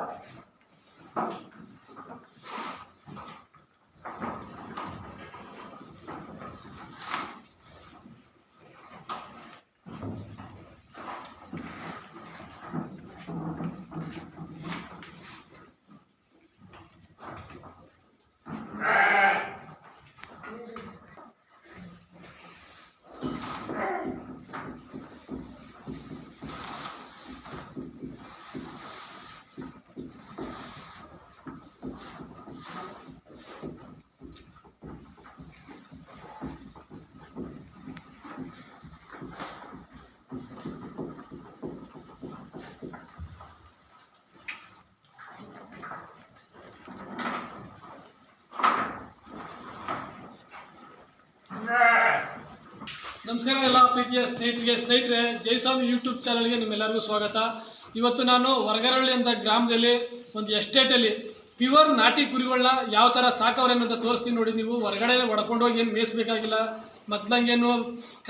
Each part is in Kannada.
Thank you. ನಮಸ್ಕಾರ ಎಲ್ಲ ಪ್ರೀತಿಯ ಸ್ನೇಹಿತರಿಗೆ, ಸ್ನೇಹಿತರೆ, ಜಯಸ್ವಾಮಿ ಯೂಟ್ಯೂಬ್ ಚಾನಲ್ಗೆ ನಿಮ್ಮೆಲ್ಲರಿಗೂ ಸ್ವಾಗತ. ಇವತ್ತು ನಾನು ಹೊರಗರಳ್ಳಿ ಅಂತ ಗ್ರಾಮದಲ್ಲಿ ಒಂದು ಎಸ್ಟೇಟಲ್ಲಿ ಪ್ಯೂರ್ ನಾಟಿ ಕುರಿಗಳನ್ನ ಯಾವ ಥರ ಸಾಕವ್ರೆ ಅಂತ ತೋರಿಸ್ತೀನಿ ನೋಡಿ. ನೀವು ಹೊರಗಡೆ ಹೊಡ್ಕೊಂಡೋಗಿ ಏನು ಮೇಯಿಸ್ಬೇಕಾಗಿಲ್ಲ. ಮೊದ್ಲಂಗೇನು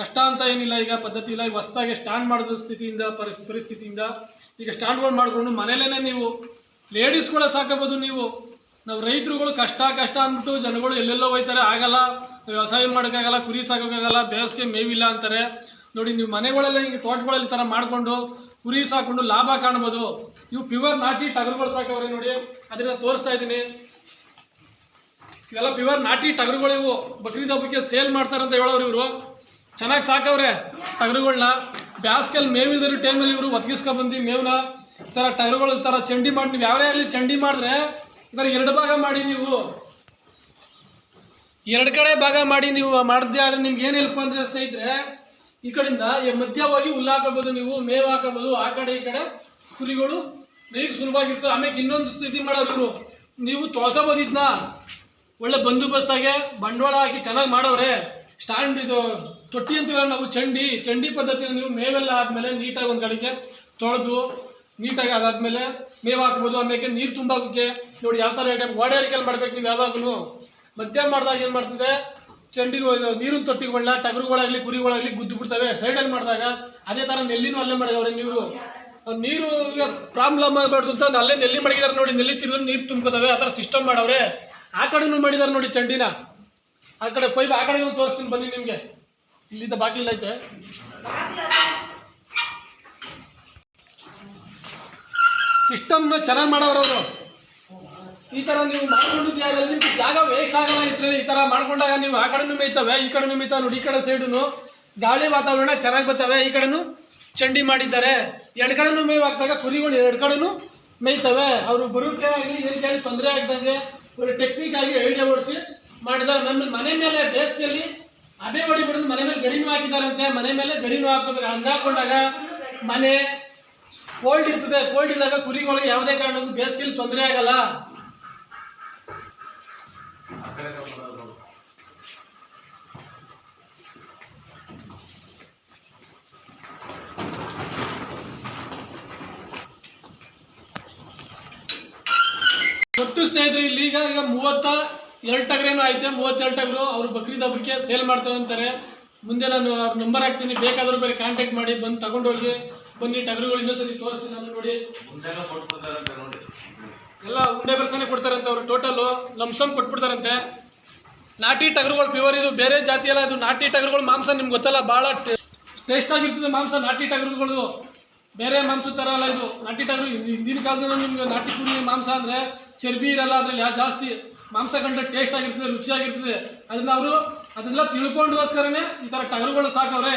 ಕಷ್ಟ ಅಂತ ಏನಿಲ್ಲ. ಈಗ ಪದ್ಧತಿ ಇಲ್ಲ. ಈಗ ಹೊಸ್ದಾಗಿ ಸ್ಟ್ಯಾಂಡ್ ಮಾಡಿದ ಸ್ಥಿತಿಯಿಂದ, ಪರಿಸ್, ಪರಿಸ್ಥಿತಿಯಿಂದ ಈಗ ಸ್ಟ್ಯಾಂಡ್ಗಳು ಮಾಡಿಕೊಂಡು ಮನೇಲೇ ನೀವು ಲೇಡೀಸ್ಗಳ ಸಾಕಬೋದು ನೀವು. ನಾವು ರೈತರುಗಳು ಕಷ್ಟ ಕಷ್ಟ ಅಂದ್ಬಿಟ್ಟು ಜನಗಳು ಎಲ್ಲೆಲ್ಲೋ ಹೋಯ್ತಾರೆ. ಆಗಲ್ಲ, ವ್ಯವಸಾಯ ಮಾಡೋಕ್ಕಾಗಲ್ಲ, ಕುರಿ ಸಾಕೋಕ್ಕಾಗಲ್ಲ, ಬೇಸಿಗೆ ಮೇವಿಲ್ಲ ಅಂತಾರೆ. ನೋಡಿ, ನೀವು ಮನೆಗಳೆಲ್ಲ ಹಿಂಗೆ ತೋಟಗಳಲ್ಲಿ ಥರ ಮಾಡಿಕೊಂಡು ಕುರಿ ಸಾಕೊಂಡು ಲಾಭ ಕಾಣ್ಬೋದು. ಇವು ಪ್ಯೂರ್ ನಾಟಿ ಟಗರುಗಳು ಸಾಕವ್ರೆ ನೋಡಿ ಅದನ್ನ ತೋರಿಸ್ತಾ ಇದ್ದೀನಿ. ಇವೆಲ್ಲ ಪ್ಯೂರ್ ನಾಟಿ ಟಗರುಗಳು ಇವು. ಬಕ್ರೀದ್ ಹಬ್ಬಕ್ಕೆ ಸೇಲ್ ಮಾಡ್ತಾರೆ ಅಂತ ಹೇಳೋರು ಇವರು. ಚೆನ್ನಾಗಿ ಸಾಕವ್ರೆ ಟಗರುಗಳನ್ನ ಬ್ಯಾಸ್ಗೆಲ್ಲಿ ಮೇವಿಲ್ದಿರೋ ಟೈಮಲ್ಲಿ ಇವರು ಒದಗಿಸ್ಕೊಬಂದು ಮೇವನ್ನ ಈ ಥರ ಟಗರುಗಳು ಥರ ಚಂಡಿ ಮಾಡಿ, ನೀವು ಯಾವೇ ಆಗಲಿ ಚಂಡಿ ಮಾಡಿದ್ರೆ ಥರ ಎರಡು ಭಾಗ ಮಾಡಿ ನೀವು. ಎರಡು ಕಡೆ ಭಾಗ ಮಾಡಿ ನೀವು ಮಾಡಿದ್ದೆ ಆದರೆ ನಿಮ್ಗೆ ಏನು ಹೆಲ್ಪ್ ಅಂದರೆ ಸ್ನೇಹಿತರೆ, ಈ ಕಡೆಯಿಂದ ಮಧ್ಯ ಹೋಗಿ ಹುಲ್ಲು ಹಾಕಬಹುದು ನೀವು ಮೇವು ಹಾಕಬೋದು ಆ ಕಡೆ ಈ ಕಡೆ ಕುರಿಗಳು ಮೇಯ್ಗೆ ಸುಲಭವಾಗಿರ್ತದೆ. ಆಮೇಲೆ ಇನ್ನೊಂದು ಸ್ಥಿತಿ ಇವರು. ನೀವು ತೊಳ್ಕೊಬೋದು ಇದನ್ನ ಒಳ್ಳೆ ಬಂದೋಬಸ್ತಾಗೆ ಬಂಡವಾಳ ಹಾಕಿ ಚೆನ್ನಾಗಿ ಮಾಡೋರೆ. ಸ್ಟ್ಯಾಂಡ್ ಇದು, ತೊಟ್ಟಿ ಅಂತ ನಾವು, ಚಂಡಿ. ಚಂಡಿ ಪದ್ಧತಿಯಲ್ಲಿ ನೀವು ಮೇವೆಲ್ಲ ಆದಮೇಲೆ ನೀಟಾಗಿ ಒಂದು ಕಡೆಗೆ ತೊಳೆದು ನೀಟಾಗಿ ಅದಾದ್ಮೇಲೆ ಮೇವು ಹಾಕ್ಬೋದು ಆಮೇಲೆ ನೀರು ತುಂಬಾಕೋಕ್ಕೆ ನೋಡಿ, ಯಾವ ಥರ ಐಟಮ್ ಓಡಾಡಿಕೆಯಲ್ಲಿ ಮಾಡ್ಬೇಕು ನೀವು ಯಾವಾಗಲೂ. ಮಧ್ಯಾಹ್ನ ಮಾಡಿದಾಗ ಏನು ಮಾಡ್ತಿದೆ? ಚಂಡಿಗೆ ನೀರಿನ ತೊಟ್ಟಿಗಳನ್ನ ಟಗರುಗಳಾಗಲಿ, ಕುರಿಗಳಾಗಲಿ ಗುದ್ದು ಬಿಡ್ತವೆ. ಸೈಡಲ್ಲಿ ಮಾಡಿದಾಗ ಅದೇ ಥರ ನೆಲ್ಲಿನೂ ಅಲ್ಲೇ ಮಾಡಿದವ್ರೆ ನೀರು ನೀರು ಈಗ ಪ್ರಾಬ್ಲಮ್ ಆಗಬಾರ್ದು ಅಂತ ಅಲ್ಲೇ ನೆಲ್ಲಿ ಮಡಗಿದಾರೆ ನೋಡಿ. ನೆಲ್ಲಿ ತಿರುಗಿ ನೀರು ತುಂಬ್ಕೋತವೆ. ಆ ಥರ ಸಿಸ್ಟಮ್ ಮಾಡವ್ರೆ. ಆ ಕಡೆನೂ ಮಾಡಿದಾರೆ ನೋಡಿ ಚಂಡಿನ. ಆ ಕಡೆ ಪೈಪ್ ಆ ಕಡೆಗೂ ತೋರಿಸ್ತೀನಿ ಬನ್ನಿ ನಿಮಗೆ. ಇಲ್ಲಿದ್ದ ಬಾಗಿಲು ಸಿಸ್ಟಮ್ನ ಚೆನ್ನಾಗಿ ಮಾಡೋರವರು ಈ ಥರ ನೀವು ಮಾಡ್ಕೊಂಡಿದ್ಯಾ ನಿಮ್ಗೆ ಜಾಗ ವೇಸ್ಟ್ ಆಗಲ್ಲ ಇದ್ರಲ್ಲಿ. ಈ ಥರ ಮಾಡ್ಕೊಂಡಾಗ ನೀವು ಆ ಕಡೆನೂ ಮೇಯ್ತವೆ, ಈ ಕಡೆನೂ ಮೇಯ್ತಾವೆ ನೋಡಿ, ಈ ಕಡೆ ಸೈಡುನು ಗಾಳಿ ವಾತಾವರಣ ಚೆನ್ನಾಗಿ ಬರ್ತವೆ, ಈ ಕಡೆನೂ ಚಂಡಿ ಮಾಡಿದ್ದಾರೆ. ಎರಡು ಕಡೆನೂ ಮೇವು ಕುರಿಗಳು ಎರಡು ಕಡೆನೂ ಮೇಯ್ತವೆ. ಅವರು ಬರೋಕೆ ಆಗಲಿ ಏನಕ್ಕೆ ತೊಂದರೆ ಆಗ್ದಂಗೆ ಒಳ್ಳೆ ಟೆಕ್ನಿಕ್ ಆಗಿ ಐಡಿಯಾ ಓಡಿಸಿ ಮಾಡಿದ್ದಾರೆ. ನಮ್ಮ ಮನೆ ಮೇಲೆ ಬೇಸಿಗೆಯಲ್ಲಿ ಅಬೆ ಹೊಡಿ ಬಿಡೋದು ಮನೆ ಮೇಲೆ ಗರಿನೂ ಹಾಕಿದಾರಂತೆ ಮನೆ ಮೇಲೆ ಗರಿನೂ ಹಾಕೋದು ಹಂಗೆ ಹಾಕೊಂಡಾಗ ಮನೆ ಕೋಲ್ಡ್ ಇರ್ತದೆ, ಕೋಲ್ಡ್ ಇದ್ದಾಗ ಕುರಿಗಳಿಗೆ ಯಾವುದೇ ಕಾರಣಕ್ಕೂ ಬೇಸಿಗೆಲಿ ತೊಂದರೆ ಆಗಲ್ಲ. ಒಟ್ಟು ಸ್ನೇಹಿತರೆ, ಇಲ್ಲಿ ಈಗ ಈಗ ಮೂವತ್ತ ಎರಡು ಟಗರೇನು ಐತೆ, ಮೂವತ್ತೆರಡು ಟಗರು, ಅವ್ರು ಬಕ್ರೀದ್ ಹಬ್ಬಕ್ಕೆ ಸೇಲ್ ಮಾಡ್ತೇವೆ ಅಂತಾರೆ. ಮುಂದೆ ನಾನು ಅವ್ರ ನಂಬರ್ ಹಾಕ್ತೀನಿ. ಬೇಕಾದ್ರೂ ಬೇರೆ ಕಾಂಟ್ಯಾಕ್ಟ್ ಮಾಡಿ ಬಂದು ತಗೊಂಡೋಗಿ ಬನ್ನಿ ಟಗರುಗಳು ಇನ್ನೊಂದ್ಸತಿ ತೋರಿಸ್ತೀನಿ ನಾನು ನೋಡಿ. ಎಲ್ಲ ಉಂಡೆ ಬರ್ಸನೆ ಕೊಡ್ತಾರಂತೆ ಅವರು. ಟೋಟಲು ಲಮ್ಸಮ್ ಕೊಟ್ಬಿಡ್ತಾರಂತೆ. ನಾಟಿ ಟಗರುಗಳು ಪ್ಯೂರ್ ಇದು. ಬೇರೆ ಜಾತಿ ಎಲ್ಲ ಇದು. ನಾಟಿ ಟಗರುಗಳು ಮಾಂಸ ನಿಮ್ಗೆ ಗೊತ್ತಲ್ಲ ಭಾಳ ಟೇಸ್ಟ್ ಆಗಿರ್ತದೆ ಮಾಂಸ ನಾಟಿ ಟಗರುಗಳು. ಬೇರೆ ಮಾಂಸ ಥರ ಅಲ್ಲ ಇದು. ನಾಟಿ ಟಗರು ಹಿಂದಿನ ಕಾಲದಲ್ಲಿ ನಿಮ್ಗೆ ನಾಟಿ ಕುರಿ ಮಾಂಸ ಅಂದರೆ ಚರ್ಬಿ ಇರಲ್ಲ ಅದರಲ್ಲಿ ಯಾ ಜಾಸ್ತಿ ಮಾಂಸ ಕಂಡ್ರೆ ಟೇಸ್ಟ್ ಆಗಿರ್ತದೆ ರುಚಿಯಾಗಿರ್ತದೆ. ಅದನ್ನು ಅವರು ಅದನ್ನೆಲ್ಲ ತಿಳ್ಕೊಂಡೋಸ್ಕರನೇ ಈ ಥರ ಟಗರುಗಳು ಸಾಕವ್ರೆ.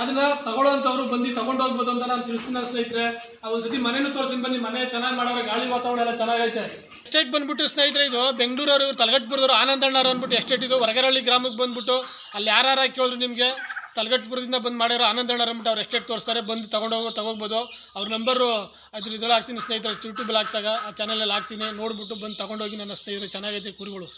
ಅದನ್ನ ತಗೊಳ್ಳೋಂಥವ್ರು ಬಂದು ತಗೊಂಡು ಹೋಗ್ಬೋದು ಅಂತ ನಾನು ತಿಳಿಸ್ತೀನಿ ಸ್ನೇಹಿತರೆ. ಅವ್ರ ಸತಿ ಮನೇನು ತೋರಿಸಿ ಬನ್ನಿ, ಮನೆ ಚೆನ್ನಾಗಿ ಮಾಡೋರೆ, ಗಾಳಿ ವಾತಾವರಣ ಎಲ್ಲ ಚೆನ್ನಾಗೈತೆ. ಎಸ್ಟೇಟ್ ಬಂದ್ಬಿಟ್ಟು ಸ್ನೇಹಿತರೆ ಇದು ಬೆಂಗಳೂರವರು, ಇವ್ರು ಆನಂದಣ್ಣವ್ರು ಅಂದ್ಬಿಟ್ಟು ಎಸ್ಟೇಟ್ ಇದು ಹೊರಗರಳ್ಳಿ ಗ್ರಾಮಕ್ಕೆ ಬಂದ್ಬಿಟ್ಟು ಅಲ್ಲಿ ಯಾರು ಕೇಳಿದ್ರು ನಿಮಗೆ? ತಲಗಟ್ಪುರದಿಂದ ಬಂದು ಮಾಡಿರೋ ಆನಂದಣ್ಣವ್ರು ಅಂದ್ಬಿಟ್ಟು ಅವ್ರು ಎಸ್ಟೇಟ್ ತೋರಿಸ್ತಾರೆ. ಬಂದು ತಗೊಂಡೋಗಿ ತಗೋಗ್ಬೋದು. ಅವ್ರ ನಂಬರು ಅದ್ರ ಇದ್ರಲ್ಲಿ ಹಾಕ್ತೀನಿ ಸ್ನೇಹಿತರೆ. ಯೂಟ್ಯೂಬಲ್ಲಿ ಹಾಕ್ದಾಗ ಆ ಚಾನಲಲ್ಲಿ ಹಾಕ್ತೀನಿ. ನೋಡ್ಬಿಟ್ಟು ಬಂದು ತಗೊಂಡೋಗಿ ನನ್ನ ಸ್ನೇಹಿತರು, ಚೆನ್ನಾಗೈತೆ ಕುರಿಗಳು.